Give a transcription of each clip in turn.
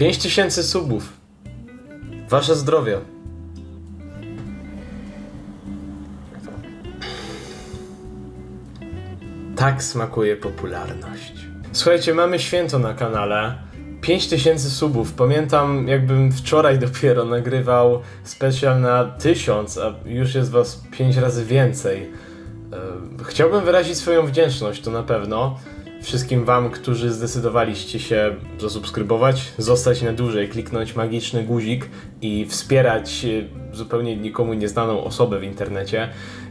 5000 subów. Wasze zdrowie. Tak smakuje popularność. Słuchajcie, mamy święto na kanale. 5000 subów. Pamiętam, jakbym wczoraj dopiero nagrywał specjal na 1000, a już jest was 5 razy więcej. E, Chciałbym wyrazić swoją wdzięczność, to na pewno. Wszystkim Wam, którzy zdecydowaliście się zasubskrybować, zostać na dłużej, kliknąć magiczny guzik i wspierać e, zupełnie nikomu nieznaną osobę w internecie.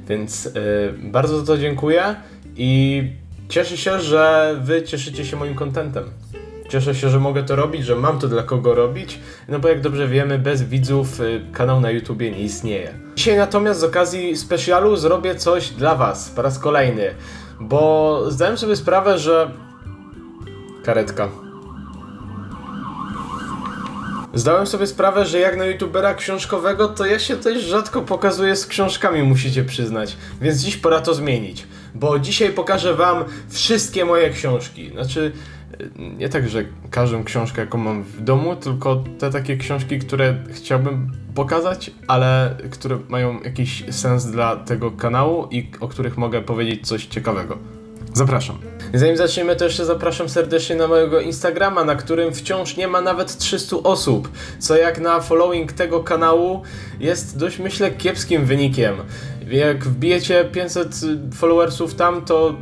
Więc e, bardzo za to dziękuję i cieszę się, że Wy cieszycie się moim kontentem. Cieszę się, że mogę to robić, że mam to dla kogo robić, no bo jak dobrze wiemy, bez widzów y, kanał na YouTubie nie istnieje. Dzisiaj natomiast z okazji specjalu zrobię coś dla Was po raz kolejny, bo zdałem sobie sprawę, że... Karetka. Zdałem sobie sprawę, że jak na youtubera książkowego, to ja się dość rzadko pokazuję z książkami, musicie przyznać. Więc dziś pora to zmienić. Bo dzisiaj pokażę wam wszystkie moje książki. Znaczy, nie tak, że każdą książkę, jaką mam w domu, tylko te takie książki, które chciałbym pokazać, ale które mają jakiś sens dla tego kanału i o których mogę powiedzieć coś ciekawego. Zapraszam. Zanim zaczniemy, to jeszcze zapraszam serdecznie na mojego Instagrama, na którym wciąż nie ma nawet 300 osób, co jak na following tego kanału jest dość myślę kiepskim wynikiem. Jak wbijecie 500 followersów tam, to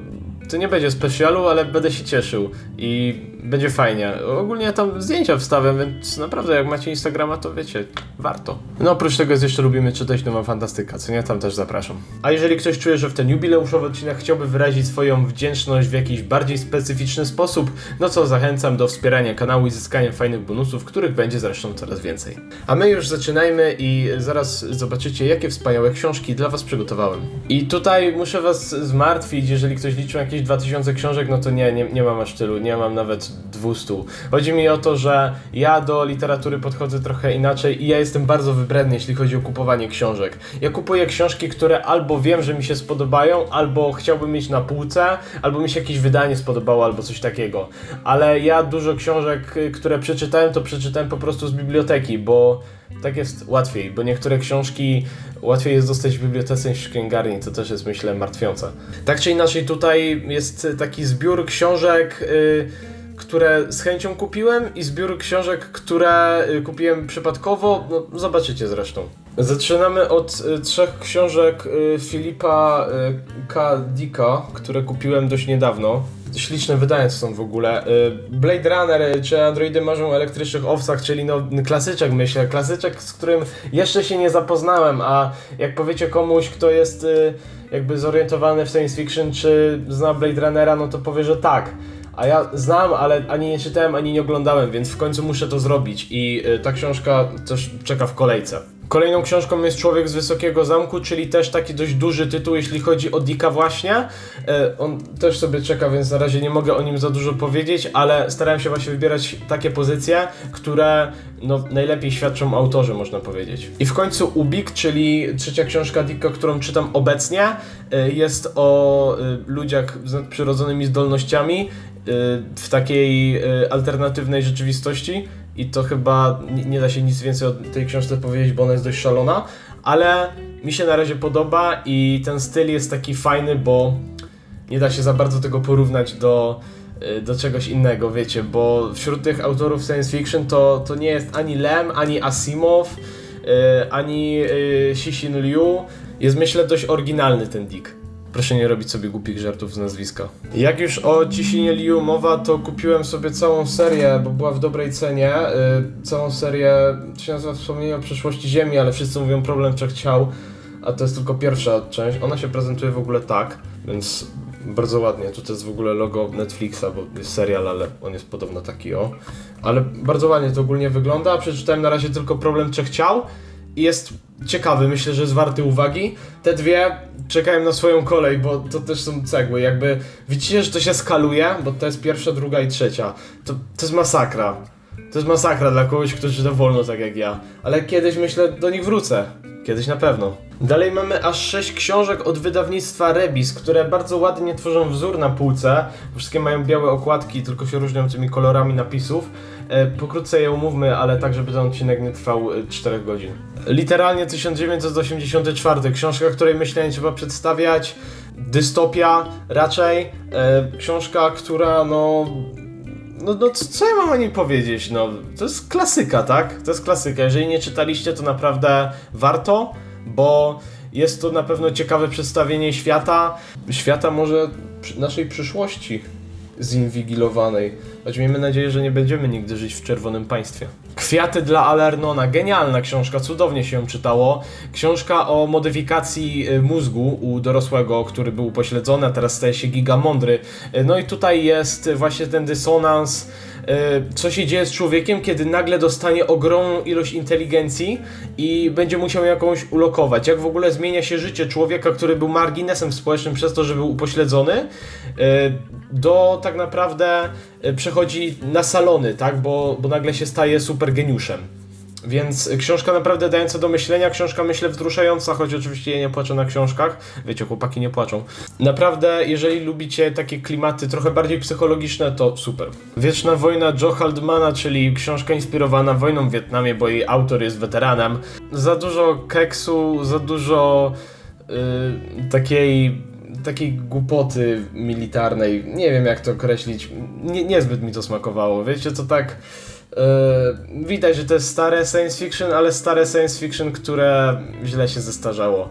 to nie będzie specjalu, ale będę się cieszył. I będzie fajnie. Ogólnie tam zdjęcia wstawiam, więc naprawdę jak macie Instagrama, to wiecie, warto. No oprócz tego jest jeszcze lubimy czytać Nową Fantastyka, co nie? Tam też zapraszam. A jeżeli ktoś czuje, że w ten jubileuszowy odcinek chciałby wyrazić swoją wdzięczność w jakiś bardziej specyficzny sposób, no to zachęcam do wspierania kanału i zyskania fajnych bonusów, których będzie zresztą coraz więcej. A my już zaczynajmy i zaraz zobaczycie, jakie wspaniałe książki dla Was przygotowałem. I tutaj muszę Was zmartwić, jeżeli ktoś liczył jakieś 2000 książek, no to nie, nie, nie mam aż tylu, nie mam nawet 200. Chodzi mi o to, że ja do literatury podchodzę trochę inaczej i ja jestem bardzo wybredny, jeśli chodzi o kupowanie książek. Ja kupuję książki, które albo wiem, że mi się spodobają, albo chciałbym mieć na półce, albo mi się jakieś wydanie spodobało, albo coś takiego. Ale ja dużo książek, y, które przeczytałem, to przeczytałem po prostu z biblioteki, bo tak jest łatwiej, bo niektóre książki łatwiej jest dostać w bibliotece niż w księgarni, to też jest myślę martwiące. Tak czy inaczej tutaj jest taki zbiór książek, y, które z chęcią kupiłem i zbiór książek, które y, kupiłem przypadkowo, no zobaczycie zresztą. Zaczynamy od y, trzech książek y, Filipa K. Dicka, które kupiłem dość niedawno. Śliczne wydania są w ogóle. Blade Runner, czy Androidy marzą o elektrycznych owcach, czyli no klasyczek myślę, klasyczek, z którym jeszcze się nie zapoznałem, a jak powiecie komuś, kto jest jakby zorientowany w science fiction, czy zna Blade Runnera, no to powie, że tak. A ja znam, ale ani nie czytałem, ani nie oglądałem, więc w końcu muszę to zrobić i y, ta książka też czeka w kolejce. Kolejną książką jest Człowiek z Wysokiego Zamku, czyli też taki dość duży tytuł, jeśli chodzi o Dicka właśnie. E, On też sobie czeka, więc na razie nie mogę o nim za dużo powiedzieć, ale starałem się właśnie wybierać takie pozycje, które no, najlepiej świadczą o autorze, można powiedzieć. I w końcu Ubik, czyli trzecia książka Dicka, którą czytam obecnie, e, jest o e, ludziach z nadprzyrodzonymi zdolnościami w takiej alternatywnej rzeczywistości i to chyba nie, da się nic więcej o tej książce powiedzieć, bo ona jest dość szalona, ale mi się na razie podoba i ten styl jest taki fajny, bo nie da się za bardzo tego porównać do, y, do czegoś innego, wiecie, bo wśród tych autorów science fiction to, to nie jest ani Lem, ani Asimov, y, ani y, Cixin Liu. Jest myślę dość oryginalny ten Dick. Proszę nie robić sobie głupich żartów z nazwiska. Jak już o Cicinie Liu mowa, to kupiłem sobie całą serię, bo była w dobrej cenie. y, całą serię, to się nazywa Wspomnienie o przyszłości Ziemi, ale wszyscy mówią Problem Trzech Ciał, a to jest tylko pierwsza część. Ona się prezentuje w ogóle tak, więc bardzo ładnie. Tutaj jest w ogóle logo Netflixa, bo jest serial, ale on jest podobno taki o. Ale bardzo ładnie to ogólnie wygląda. Przeczytałem na razie tylko Problem Trzech Ciał jest ciekawy, myślę, że jest warty uwagi. Te dwie czekają na swoją kolej, bo to też są cegły. Jakby widzicie, że to się skaluje, bo to jest pierwsza, druga i trzecia. To, to jest masakra. To jest masakra dla kogoś, kto czyta wolno tak jak ja. Ale kiedyś myślę, do nich wrócę. Kiedyś na pewno. Dalej mamy aż 6 książek od wydawnictwa Rebis, które bardzo ładnie tworzą wzór na półce. Wszystkie mają białe okładki, tylko się różnią tymi kolorami napisów. E, pokrótce je umówmy, ale tak, żeby ten odcinek nie trwał e, 4 godzin. Literalnie 1984, książka, której myślę nie trzeba przedstawiać. Dystopia raczej. E, książka, która no no, no co, ja mam o niej powiedzieć? No, to jest klasyka, tak? To jest klasyka. Jeżeli nie czytaliście, to naprawdę warto, bo jest to na pewno ciekawe przedstawienie świata. Świata może naszej przyszłości zinwigilowanej. Choć miejmy nadzieję, że nie będziemy nigdy żyć w czerwonym państwie. Kwiaty dla Alernona. Genialna książka, cudownie się ją czytało. Książka o modyfikacji y, mózgu u dorosłego, który był upośledzony, a teraz staje się gigamądry. Y, No i tutaj jest właśnie ten dysonans, co się dzieje z człowiekiem, kiedy nagle dostanie ogromną ilość inteligencji i będzie musiał jakąś ulokować. Jak w ogóle zmienia się życie człowieka, który był marginesem społecznym przez to, że był upośledzony, y, do tak naprawdę y, przechodzi na salony, tak? Bo, bo nagle się staje super geniuszem. Więc książka naprawdę dająca do myślenia, książka myślę wzruszająca, choć oczywiście ja nie płaczę na książkach. Wiecie, chłopaki nie płaczą. Naprawdę, jeżeli lubicie takie klimaty trochę bardziej psychologiczne, to super. Wieczna wojna Joe Haldemana, czyli książka inspirowana wojną w Wietnamie, bo jej autor jest weteranem. Za dużo keksu, za dużo yy, takiej takiej głupoty militarnej. Nie wiem jak to określić. Nie, niezbyt mi to smakowało. Wiecie, to tak. Yy, widać, że to jest stare science fiction, ale stare science fiction, które źle się zestarzało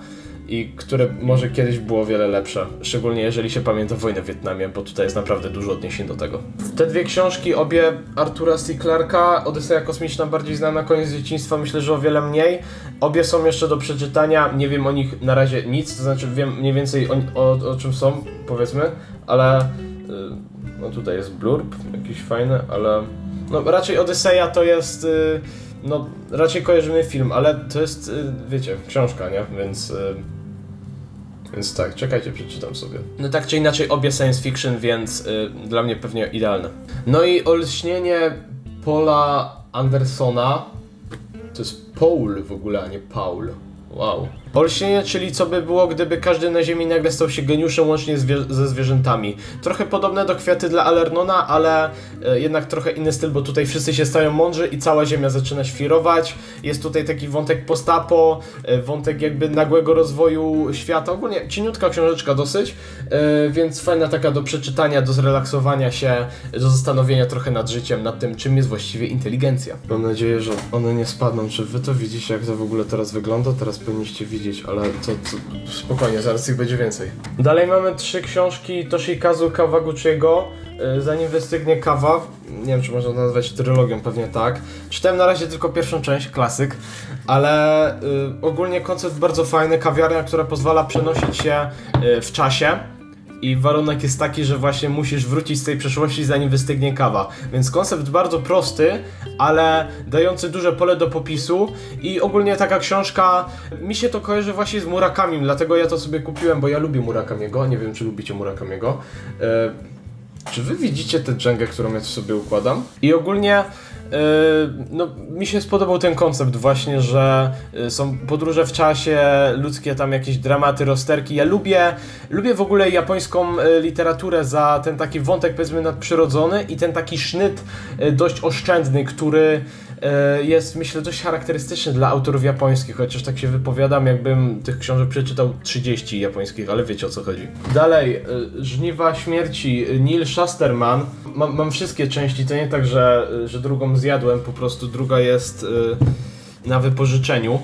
i które może kiedyś było wiele lepsze. Szczególnie jeżeli się pamięta wojnę w Wietnamie, bo tutaj jest naprawdę dużo odniesień do tego. Te dwie książki, obie Artura C. Clarke'a, Odyseja Kosmiczna bardziej znana, Koniec dzieciństwa myślę, że o wiele mniej. Obie są jeszcze do przeczytania, nie wiem o nich na razie nic, to znaczy wiem mniej więcej o, o, o czym są, powiedzmy, ale yy, no tutaj jest blurb, jakiś fajny, ale no raczej Odyseja to jest y, no raczej kojarzymy film, ale to jest, y, wiecie, książka, nie? Więc y, więc tak, czekajcie, przeczytam sobie. No tak czy inaczej, obie science fiction, więc y, dla mnie pewnie idealne. No i olśnienie Paula Andersona. To jest Paul w ogóle, a nie Paul. Wow. Olśnienie, czyli co by było, gdyby każdy na Ziemi nagle stał się geniuszem łącznie zwie ze zwierzętami. Trochę podobne do kwiaty dla Alernona, ale e, jednak trochę inny styl, bo tutaj wszyscy się stają mądrzy i cała Ziemia zaczyna świrować. Jest tutaj taki wątek postapo, e, wątek jakby nagłego rozwoju świata. Ogólnie cieniutka książeczka dosyć, e, więc fajna taka do przeczytania, do zrelaksowania się, do zastanowienia trochę nad życiem, nad tym, czym jest właściwie inteligencja. Mam nadzieję, że one nie spadną. Czy wy to widzicie, jak to w ogóle teraz wygląda? Teraz powinniście widzieć, ale to, spokojnie, zaraz ich będzie więcej. Dalej mamy trzy książki Toshikazu Kawaguchiego. Y, Zanim wystygnie kawa, nie wiem czy można to nazwać trylogią, pewnie tak. Czytałem na razie tylko pierwszą część, klasyk, ale y, ogólnie koncept bardzo fajny, kawiarnia, która pozwala przenosić się y, w czasie. I warunek jest taki, że właśnie musisz wrócić z tej przeszłości zanim wystygnie kawa. Więc koncept bardzo prosty, ale dający duże pole do popisu i ogólnie taka książka, mi się to kojarzy właśnie z Murakamim, dlatego ja to sobie kupiłem, bo ja lubię Murakamiego, nie wiem czy lubicie Murakamiego. E, czy wy widzicie tę dżęgę, którą ja tu sobie układam? I ogólnie Yy, no, mi się spodobał ten koncept właśnie, że y, są podróże w czasie, ludzkie tam jakieś dramaty, rozterki. Ja lubię, lubię w ogóle japońską y, literaturę za ten taki wątek powiedzmy nadprzyrodzony i ten taki sznyt y, dość oszczędny, który jest myślę dość charakterystyczny dla autorów japońskich, chociaż tak się wypowiadam jakbym tych książek przeczytał 30 japońskich, ale wiecie o co chodzi. Dalej, y, Żniwa Śmierci, Neil Shusterman. Mam, mam wszystkie części, to nie tak, że, że drugą zjadłem, po prostu druga jest y, na wypożyczeniu.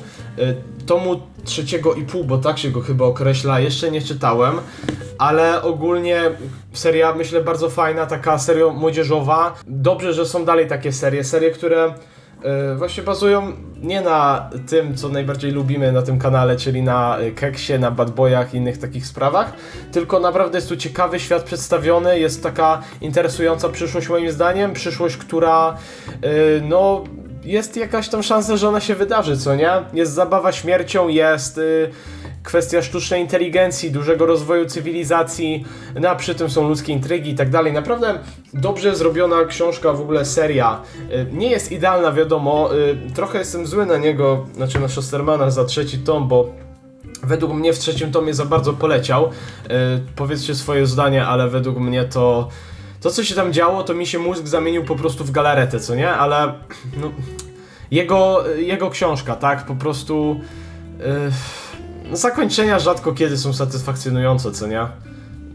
Tomu trzeciego i pół, bo tak się go chyba określa, jeszcze nie czytałem, ale ogólnie seria myślę bardzo fajna, taka seria młodzieżowa. Dobrze, że są dalej takie serie, serie, które właśnie bazują nie na tym, co najbardziej lubimy na tym kanale, czyli na y, keksie, na bad boyach i innych takich sprawach, tylko naprawdę jest tu ciekawy świat przedstawiony, jest taka interesująca przyszłość moim zdaniem, przyszłość, która y, no jest jakaś tam szansa, że ona się wydarzy, co nie? Jest zabawa śmiercią, jest y, kwestia sztucznej inteligencji, dużego rozwoju cywilizacji, no a przy tym są ludzkie intrygi i tak dalej. Naprawdę dobrze zrobiona książka, w ogóle seria. Y, Nie jest idealna, wiadomo, y, trochę jestem zły na niego, znaczy na Schustermana za trzeci tom, bo według mnie w trzecim tomie za bardzo poleciał. Y, Powiedzcie swoje zdanie, ale według mnie to... To, co się tam działo, to mi się mózg zamienił po prostu w galaretę, co nie? Ale no, jego, jego książka, tak? Po prostu. Yy, zakończenia rzadko kiedy są satysfakcjonujące, co nie?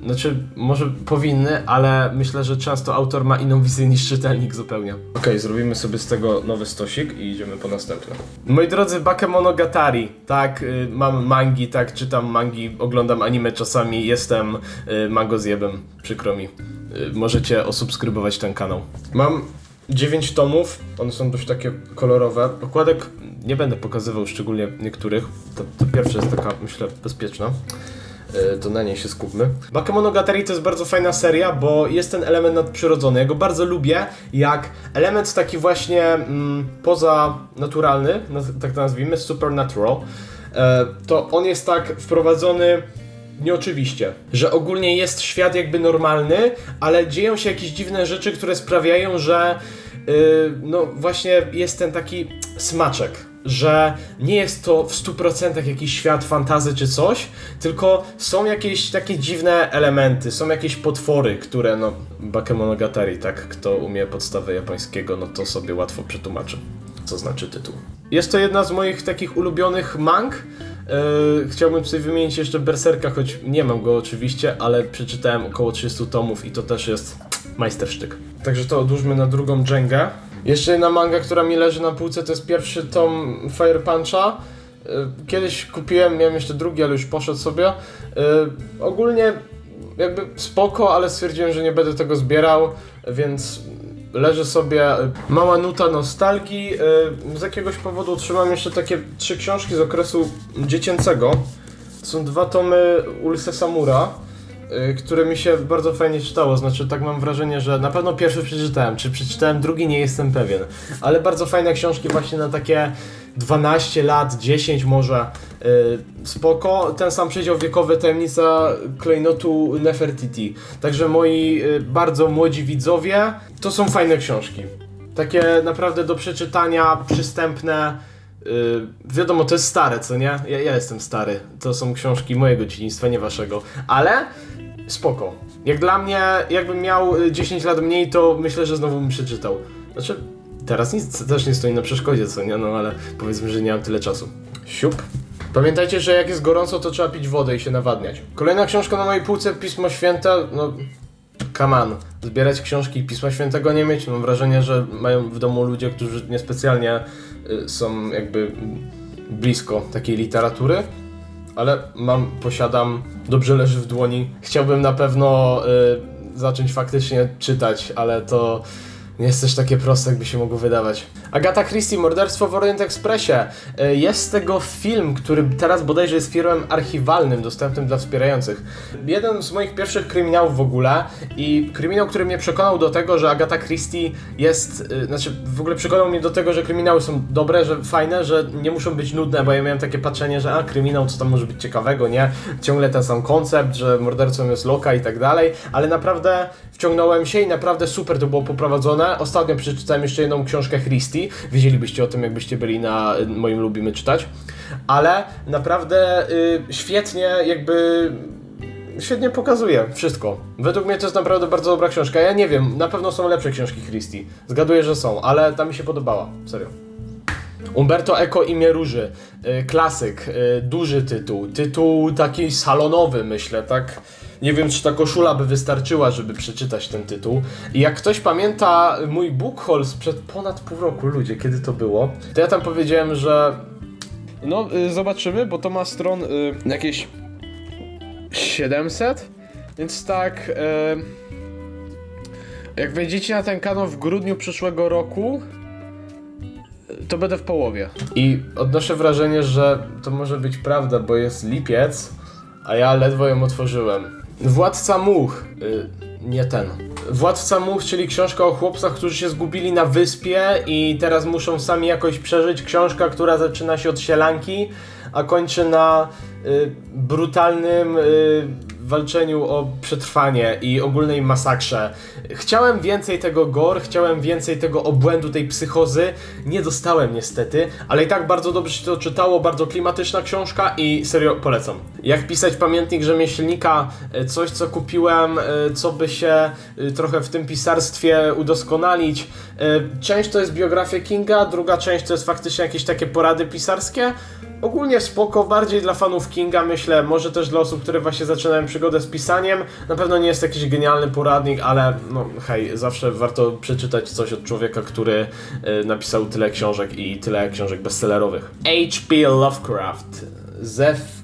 Znaczy, może powinny, ale myślę, że często autor ma inną wizję niż czytelnik zupełnie. Okej, zrobimy sobie z tego nowy stosik i idziemy po następne. Moi drodzy, Bakemonogatari, tak, y, mam mangi, tak, czytam mangi, oglądam anime czasami, jestem y, mangozjebem, przykro mi. Y, możecie osubskrybować ten kanał. Mam 9 tomów, one są dość takie kolorowe. Okładek nie będę pokazywał szczególnie niektórych, to, to pierwsza jest taka, myślę, bezpieczna. Yy, To na niej się skupmy. Bakemonogatari to jest bardzo fajna seria, bo jest ten element nadprzyrodzony. Ja go bardzo lubię, jak element taki właśnie mm, pozanaturalny, tak to nazwijmy, supernatural. E, to on jest tak wprowadzony nieoczywiście, że ogólnie jest świat jakby normalny, ale dzieją się jakieś dziwne rzeczy, które sprawiają, że yy, no właśnie jest ten taki smaczek, że nie jest to w 100% jakiś świat fantazy czy coś, tylko są jakieś takie dziwne elementy, są jakieś potwory, które no Bakemonogatari, tak, kto umie podstawy japońskiego, no to sobie łatwo przetłumaczy, co znaczy tytuł. Jest to jedna z moich takich ulubionych mang, Yy, chciałbym tutaj wymienić jeszcze Berserka, choć nie mam go oczywiście, ale przeczytałem około 30 tomów i to też jest majstersztyk. Także to odłóżmy na drugą dżęgę. Jeszcze jedna manga, która mi leży na półce, to jest pierwszy tom Fire Puncha. Yy, Kiedyś kupiłem, miałem jeszcze drugi, ale już poszedł sobie. Yy, ogólnie jakby spoko, ale stwierdziłem, że nie będę tego zbierał, więc leży sobie mała nuta nostalgii. Yy, Z jakiegoś powodu trzymam jeszcze takie trzy książki z okresu dziecięcego. Są dwa tomy Ulse Samura, yy, które mi się bardzo fajnie czytało. Znaczy, tak mam wrażenie, że na pewno pierwszy przeczytałem. Czy przeczytałem drugi, nie jestem pewien. Ale bardzo fajne książki właśnie na takie 12 lat, 10 może. Yy, spoko. Ten sam przedział wiekowy tajemnica klejnotu Nefertiti. Także moi yy, bardzo młodzi widzowie, to są fajne książki. Takie naprawdę do przeczytania, przystępne. Yy, wiadomo, to jest stare, co nie? Ja, ja jestem stary. To są książki mojego dzieciństwa, nie waszego. Ale spoko. Jak dla mnie, jakbym miał y, 10 lat mniej, to myślę, że znowu bym przeczytał. Znaczy, teraz nic też nie stoi na przeszkodzie, co nie? No ale powiedzmy, że nie mam tyle czasu. Siup. Pamiętajcie, że jak jest gorąco, to trzeba pić wodę i się nawadniać. Kolejna książka na mojej półce, Pismo Święte, no... On. Zbierać książki i Pisma Świętego nie mieć, mam wrażenie, że mają w domu ludzie, którzy niespecjalnie y, są jakby blisko takiej literatury ale mam, posiadam, dobrze leży w dłoni. Chciałbym na pewno y, zacząć faktycznie czytać, ale to nie jest też takie proste, jakby się mogło wydawać. Agata Christie, Morderstwo w Orient Expressie. Y, Jest z tego film, który teraz bodajże jest filmem archiwalnym, dostępnym dla wspierających. Jeden z moich pierwszych kryminałów w ogóle i kryminał, który mnie przekonał do tego, że Agata Christie jest, y, znaczy w ogóle przekonał mnie do tego, że kryminały są dobre, że fajne, że nie muszą być nudne, bo ja miałem takie patrzenie, że a kryminał, co tam może być ciekawego, nie? Ciągle ten sam koncept, że mordercą jest Loka i tak dalej, ale naprawdę wciągnąłem się i naprawdę super to było poprowadzone. Ostatnio przeczytałem jeszcze jedną książkę Christie, wiedzielibyście o tym, jakbyście byli na moim Lubimy Czytać, ale naprawdę y, świetnie jakby świetnie pokazuje wszystko. Według mnie to jest naprawdę bardzo dobra książka. Ja nie wiem, na pewno są lepsze książki Christie. Zgaduję, że są, ale ta mi się podobała. Serio. Umberto Eco Imię Róży. Y, klasyk, y, duży tytuł. Tytuł taki salonowy, myślę, tak. Nie wiem, czy ta koszula by wystarczyła, żeby przeczytać ten tytuł. I jak ktoś pamięta mój book haul sprzed ponad pół roku, ludzie, kiedy to było, to ja tam powiedziałem, że no, y, zobaczymy, bo to ma stron y, jakieś 700, więc tak. y, jak wejdziecie na ten kanał w grudniu przyszłego roku, to będę w połowie. I odnoszę wrażenie, że to może być prawda, bo jest lipiec, a ja ledwo ją otworzyłem. Władca much. Y, nie ten. Władca Much, czyli książka o chłopcach, którzy się zgubili na wyspie i teraz muszą sami jakoś przeżyć. Książka, która zaczyna się od sielanki, a kończy na y, brutalnym y, walczeniu o przetrwanie i ogólnej masakrze. Chciałem więcej tego gore, chciałem więcej tego obłędu, tej psychozy. Nie dostałem niestety, ale i tak bardzo dobrze się to czytało, bardzo klimatyczna książka i serio polecam. Jak pisać pamiętnik rzemieślnika, e, coś co kupiłem, e, co by się e, trochę w tym pisarstwie udoskonalić. Część to jest biografia Kinga, druga część to jest faktycznie jakieś takie porady pisarskie. Ogólnie spoko, bardziej dla fanów Kinga myślę, może też dla osób, które właśnie zaczynają przygodę z pisaniem. Na pewno nie jest jakiś genialny poradnik, ale no hej, zawsze warto przeczytać coś od człowieka, który e, napisał tyle książek i tyle książek bestsellerowych. H.P. Lovecraft. Zef...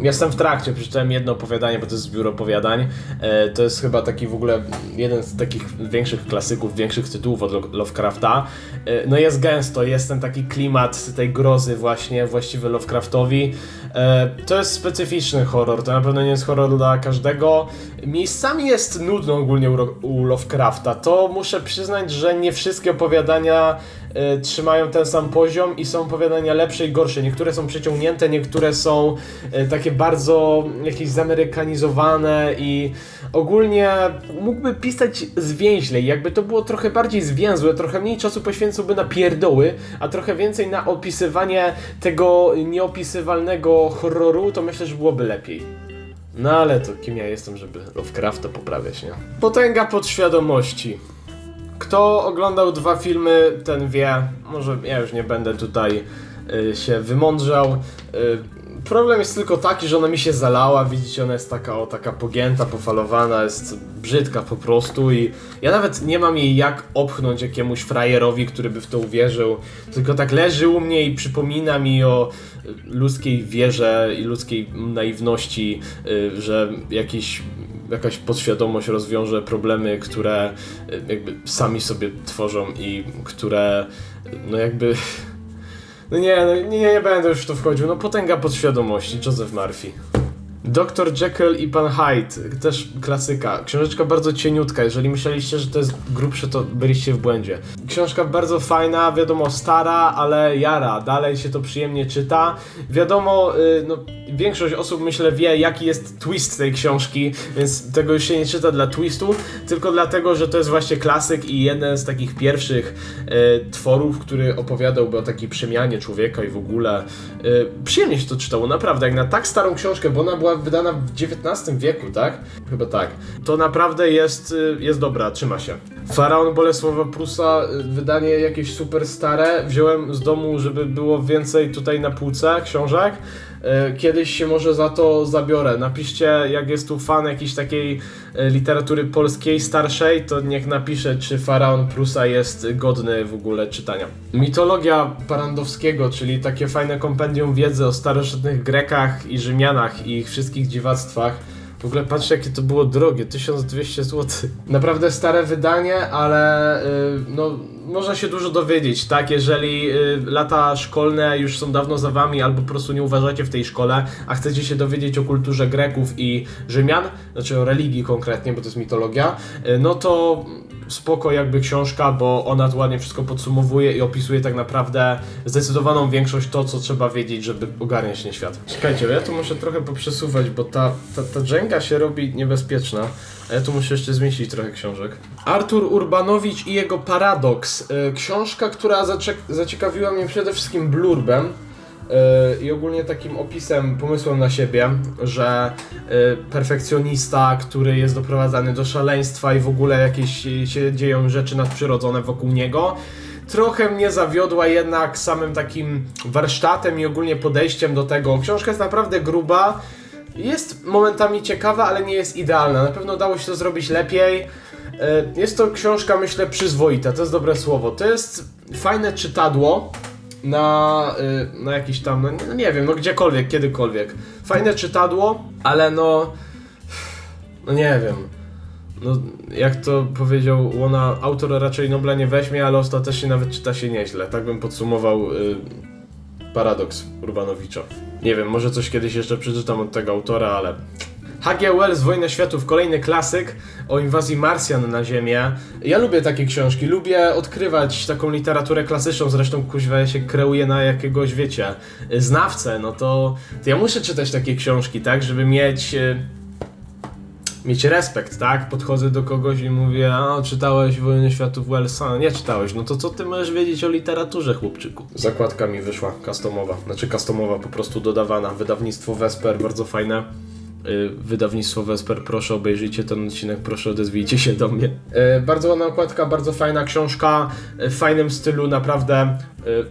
Jestem w trakcie, przeczytałem jedno opowiadanie, bo to jest zbiór opowiadań. E, to jest chyba taki w ogóle jeden z takich większych klasyków, większych tytułów od Lo- Lovecrafta. E, no jest gęsto, jest ten taki klimat tej grozy właśnie, właściwy Lovecraftowi. E, to jest specyficzny horror, to na pewno nie jest horror dla każdego. Miejscami jest nudno ogólnie u Lovecrafta. To muszę przyznać, że nie wszystkie opowiadania e, trzymają ten sam poziom i są opowiadania lepsze i gorsze. Niektóre są przeciągnięte, niektóre są e, takie bardzo jakieś zamerykanizowane i ogólnie mógłby pisać zwięźlej, jakby to było trochę bardziej zwięzłe, trochę mniej czasu poświęcałby na pierdoły, a trochę więcej na opisywanie tego nieopisywalnego horroru, to myślę, że byłoby lepiej. No ale to kim ja jestem, żeby Lovecrafta poprawiać, nie? Potęga podświadomości. Kto oglądał dwa filmy, ten wie. Może ja już nie będę tutaj y, się wymądrzał. Y, problem jest tylko taki, że ona mi się zalała. Widzicie, ona jest taka, o, taka pogięta, pofalowana, jest brzydka po prostu i ja nawet nie mam jej jak opchnąć jakiemuś frajerowi, który by w to uwierzył. Tylko tak leży u mnie i przypomina mi o y, ludzkiej wierze i ludzkiej naiwności, że jakiś jakaś podświadomość rozwiąże problemy, które y, jakby sami sobie tworzą i które no jakby no nie, no nie, nie będę już w to wchodził. No potęga podświadomości, Joseph Murphy. Dr. Jekyll i Pan Hyde, też klasyka. Książeczka bardzo cieniutka. Jeżeli myśleliście, że to jest grubsze, to byliście w błędzie. Książka bardzo fajna, wiadomo, stara, ale jara. Dalej się to przyjemnie czyta. Wiadomo, y, no, większość osób myślę wie, jaki jest twist tej książki, więc tego już się nie czyta dla twistu, tylko dlatego, że to jest właśnie klasyk i jeden z takich pierwszych y, tworów, który opowiadałby o takiej przemianie człowieka i w ogóle. Y, przyjemnie się to czytało, naprawdę. Jak na tak starą książkę, bo ona była wydana w XIX wieku, tak? Chyba tak. To naprawdę jest, y, jest dobra, trzyma się. Faraon Bolesława Prusa, y, wydanie jakieś super stare. Wziąłem z domu, żeby było więcej tutaj na półce książek. Y, Kiedyś się może za to zabiorę. Napiszcie, jak jest tu fan jakiejś takiej y, literatury polskiej, starszej, to niech napisze, czy Faraon Prusa jest godny w ogóle czytania. Mitologia Parandowskiego, czyli takie fajne kompendium wiedzy o starożytnych Grekach i Rzymianach i ich wszystkich dziwactwach. W ogóle patrzcie, jakie to było drogie, 1200 zł. Naprawdę stare wydanie, ale y, no, można się dużo dowiedzieć, tak? Jeżeli y, lata szkolne już są dawno za wami, albo po prostu nie uważacie w tej szkole, a chcecie się dowiedzieć o kulturze Greków i Rzymian, znaczy o religii konkretnie, bo to jest mitologia, y, no to spoko jakby książka, bo ona ładnie wszystko podsumowuje i opisuje tak naprawdę zdecydowaną większość to, co trzeba wiedzieć, żeby ogarniać ten świat. Czekajcie, ja tu muszę trochę poprzesuwać, bo ta, ta, ta dżęga się robi niebezpieczna, a ja tu muszę jeszcze zmieścić trochę książek. Artur Urbanowicz i jego Paradoks. E, Książka, która zaciekawiła mnie przede wszystkim blurbem, i ogólnie takim opisem, pomysłem na siebie, że yy, perfekcjonista, który jest doprowadzany do szaleństwa i w ogóle jakieś yy, się dzieją rzeczy nadprzyrodzone wokół niego. Trochę mnie zawiodła jednak samym takim warsztatem i ogólnie podejściem do tego. Książka jest naprawdę gruba, jest momentami ciekawa, ale nie jest idealna. Na pewno dało się to zrobić lepiej. Yy, Jest to książka, myślę, przyzwoita, to jest dobre słowo. To jest fajne czytadło, na, y, na jakiś tam, no, nie- wiem, no gdziekolwiek, kiedykolwiek. Fajne czytadło, ale no, no nie wiem. No, jak to powiedział Łona, autor raczej Nobla nie weźmie, ale ostatecznie nawet czyta się nieźle. Tak bym podsumował y, paradoks Urbanowicza. Nie wiem, może coś kiedyś jeszcze przeczytam od tego autora, ale H.G. Wells, Wojna Światów, kolejny klasyk o inwazji Marsjan na Ziemię. Ja lubię takie książki, lubię odkrywać taką literaturę klasyczną, zresztą kuźwa się kreuję na jakiegoś, wiecie, znawcę, no to, to ja muszę czytać takie książki, tak, żeby mieć... e, Mieć respekt, tak? Podchodzę do kogoś i mówię, a czytałeś Wojnę Światów Wellsa? Nie czytałeś, no to co ty możesz wiedzieć o literaturze, chłopczyku? Zakładka mi wyszła, customowa, znaczy customowa, po prostu dodawana, wydawnictwo Vesper, bardzo fajne. Y, Wydawnictwo Vesper, proszę obejrzyjcie ten odcinek, proszę odezwijcie się do mnie. Y, Bardzo ładna okładka, bardzo fajna książka, y, w fajnym stylu, naprawdę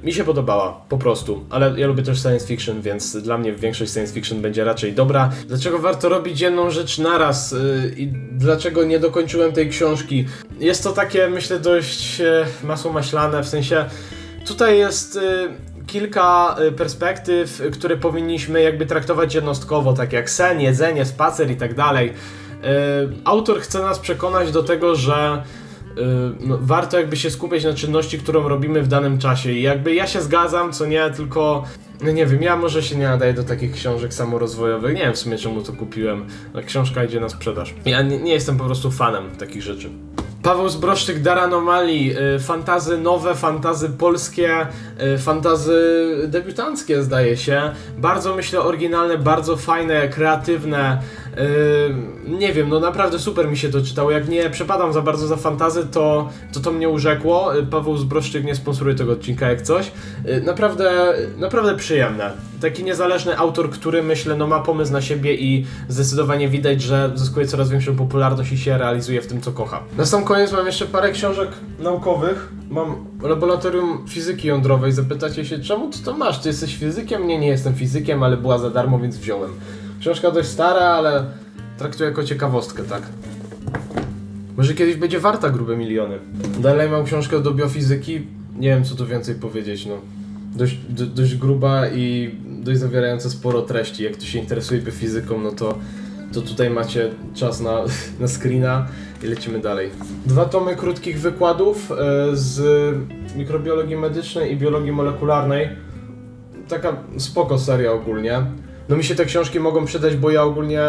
mi się podobała, po prostu. Ale ja lubię też science fiction, więc dla mnie większość science fiction będzie raczej dobra. Dlaczego warto robić jedną rzecz naraz i dlaczego nie dokończyłem tej książki? Jest to takie, myślę, dość masło maślane, w sensie tutaj jest... kilka y, perspektyw, y, które powinniśmy jakby traktować jednostkowo, tak jak sen, jedzenie, spacer i tak dalej. Y, Autor chce nas przekonać do tego, że no, warto jakby się skupiać na czynności, którą robimy w danym czasie. I jakby ja się zgadzam, co nie, tylko no nie wiem, ja może się nie nadaję do takich książek samorozwojowych. Nie wiem w sumie czemu to kupiłem. Książka idzie na sprzedaż. Ja nie, nie jestem po prostu fanem takich rzeczy. Paweł Zbroszczyk, Dar Anomalii, y, fantazy nowe, fantazy polskie, y, fantazy debiutanckie zdaje się. Bardzo myślę oryginalne, bardzo fajne, kreatywne. Y, Nie wiem, no naprawdę super mi się to czytało. Jak nie przepadam za bardzo za fantazy, to to, to mnie urzekło. Y, Paweł Zbroszczyk nie sponsoruje tego odcinka jak coś. Y, Naprawdę, naprawdę przyjemne. Taki niezależny autor, który myślę, no ma pomysł na siebie i zdecydowanie widać, że zyskuje coraz większą popularność i się realizuje w tym, co kocha. Na sam koniec mam jeszcze parę książek naukowych. Mam laboratorium fizyki jądrowej. Zapytacie się, czemu ty to masz? Ty jesteś fizykiem? Nie, nie jestem fizykiem, ale była za darmo, więc wziąłem. Książka dość stara, ale traktuję jako ciekawostkę, tak? Może kiedyś będzie warta grube miliony. Dalej mam książkę do biofizyki. Nie wiem, co tu więcej powiedzieć, no. Dość, do, dość gruba i dość zawierająca sporo treści. Jak ktoś się interesuje biofizyką, no to, to tutaj macie czas na, na screena i lecimy dalej. Dwa tomy krótkich wykładów e, z mikrobiologii medycznej i biologii molekularnej. Taka spoko seria ogólnie. No mi się te książki mogą przydać, bo ja ogólnie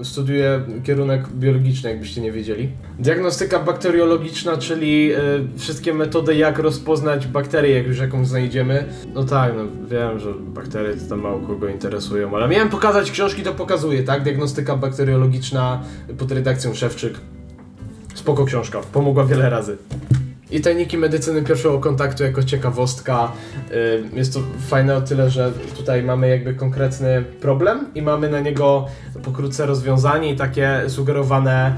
y, studiuję kierunek biologiczny, jakbyście nie wiedzieli. Diagnostyka bakteriologiczna, czyli y, wszystkie metody, jak rozpoznać bakterię, jak już jakąś znajdziemy. No tak, no wiem, że bakterie to tam mało kogo interesują, ale miałem pokazać książki, to pokazuję, tak? Diagnostyka bakteriologiczna pod redakcją Szewczyk. Spoko książka, pomogła wiele razy. I tajniki medycyny pierwszego kontaktu jako ciekawostka. Y, Jest to fajne o tyle, że tutaj mamy jakby konkretny problem i mamy na niego pokrótce rozwiązanie i takie sugerowane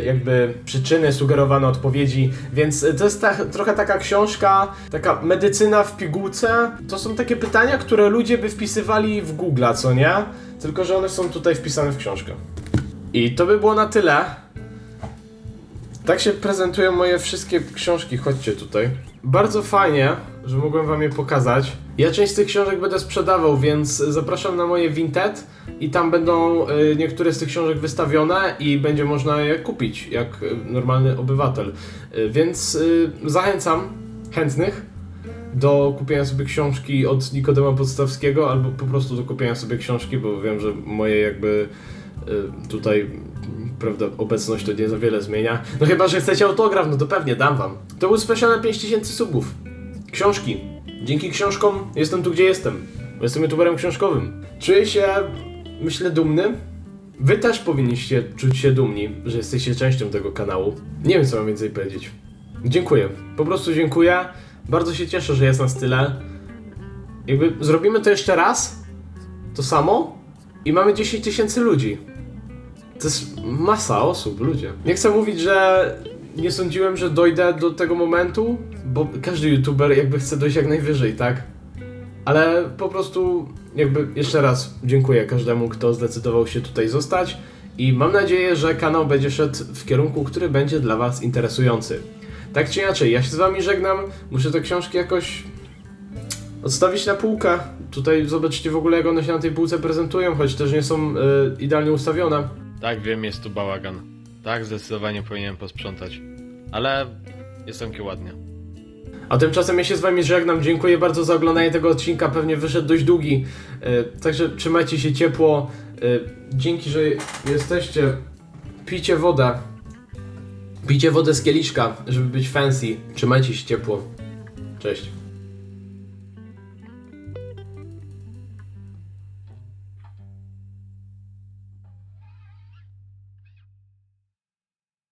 y, jakby przyczyny, sugerowane odpowiedzi, więc to jest ta, trochę taka książka, taka medycyna w pigułce. To są takie pytania, które ludzie by wpisywali w Google'a, co nie? Tylko, że one są tutaj wpisane w książkę. I to by było na tyle. Tak się prezentują moje wszystkie książki, chodźcie tutaj. Bardzo fajnie, że mogłem wam je pokazać. Ja część z tych książek będę sprzedawał, więc zapraszam na moje Vinted i tam będą y, niektóre z tych książek wystawione i będzie można je kupić, jak y, normalny obywatel. Y, więc zachęcam chętnych do kupienia sobie książki od Nikodema Podstawskiego albo po prostu do kupienia sobie książki, bo wiem, że moje jakby tutaj prawda, obecność to nie za wiele zmienia. No chyba, że chcecie autograf, no to pewnie dam wam. To był special na 5000 subów. Książki. Dzięki książkom jestem tu, gdzie jestem. Jestem youtuberem książkowym. Czuję się, myślę, dumny. Wy też powinniście czuć się dumni, że jesteście częścią tego kanału. Nie wiem, co mam więcej powiedzieć. Dziękuję. Po prostu dziękuję. Bardzo się cieszę, że jest nas tyle. Jakby zrobimy to jeszcze raz, to samo, i mamy 10 tysięcy ludzi. To jest masa osób, ludzie. Nie chcę mówić, że nie sądziłem, że dojdę do tego momentu, bo każdy youtuber jakby chce dojść jak najwyżej, tak? Ale po prostu jakby jeszcze raz dziękuję każdemu, kto zdecydował się tutaj zostać i mam nadzieję, że kanał będzie szedł w kierunku, który będzie dla Was interesujący. Tak czy inaczej, ja się z Wami żegnam, muszę te książki jakoś odstawić na półkę. Tutaj zobaczcie w ogóle jak one się na tej półce prezentują, choć też nie są y, idealnie ustawione. Tak, wiem, jest tu bałagan. Tak, zdecydowanie powinienem posprzątać. Ale jest całkiem ładnie. A tymczasem ja się z wami żegnam. Dziękuję bardzo za oglądanie tego odcinka. Pewnie wyszedł dość długi. E, Także trzymajcie się ciepło. dzięki, że jesteście. Pijcie wodę. Pijcie wodę z kieliszka, żeby być fancy. Trzymajcie się ciepło. Cześć.